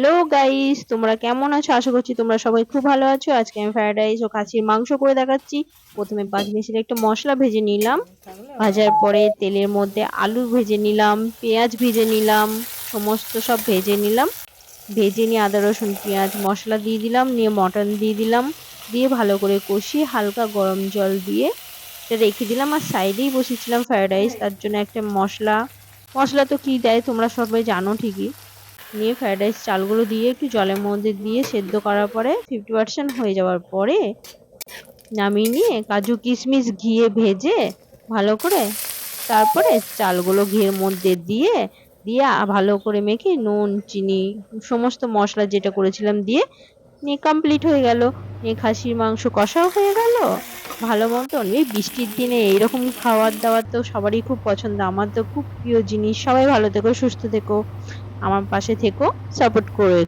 Hello guys তোমরা কেমন আছো? আশা করছি তোমরা সবাই খুব ভালো আছো। আজকে আমি ফ্রাইড রাইস ও খাসির মাংস করে দেখাচ্ছি। প্রথমে পাঁচ মিনিটের একটা মশলা ভেজে নিলাম। ভাজার পরে তেলের মধ্যে আলু ভেজে নিলাম, পেঁয়াজ ভেজে নিলাম, সমস্ত সব ভেজে নিলাম। ভেজে নিয়ে আদা, রসুন, পেঁয়াজ, মশলা দিয়ে দিলাম, নিয়ে মটন দিয়ে দিলাম। দিয়ে ভালো করে কষিয়ে হালকা গরম জল দিয়ে এটা রেখে দিলাম আর সাইডেই বসেছিলাম ফ্রাইড রাইস তার জন্য একটা মশলা। মশলা তো কী দেয় তোমরা সবাই জানো ঠিকই। নিয়ে ফ্রাইড রাইস চালগুলো দিয়ে একটু জলের মধ্যে দিয়ে সেদ্ধ করার পরে ফিফটি পার্সেন্ট হয়ে যাওয়ার পরে নামিয়ে নিয়ে কাজু কিশমিশ ঘিয়ে ভেজে ভালো করে তারপরে চালগুলো ঘিয়ের মধ্যে দিয়ে দিয়ে ভালো করে মেখে নুন, চিনি, সমস্ত মশলা যেটা করেছিলাম দিয়ে নিয়ে কমপ্লিট হয়ে গেল। নিয়ে খাসির মাংস কষাও হয়ে গেল। ভালো মতন এই বৃষ্টির দিনে এইরকম খাবার দাবার তো সবারই খুব পছন্দ। আমার তো খুব প্রিয় জিনিস। সবাই ভালো থেকো, সুস্থ থেকো। আমার পাশে থেকো সাপোর্ট করে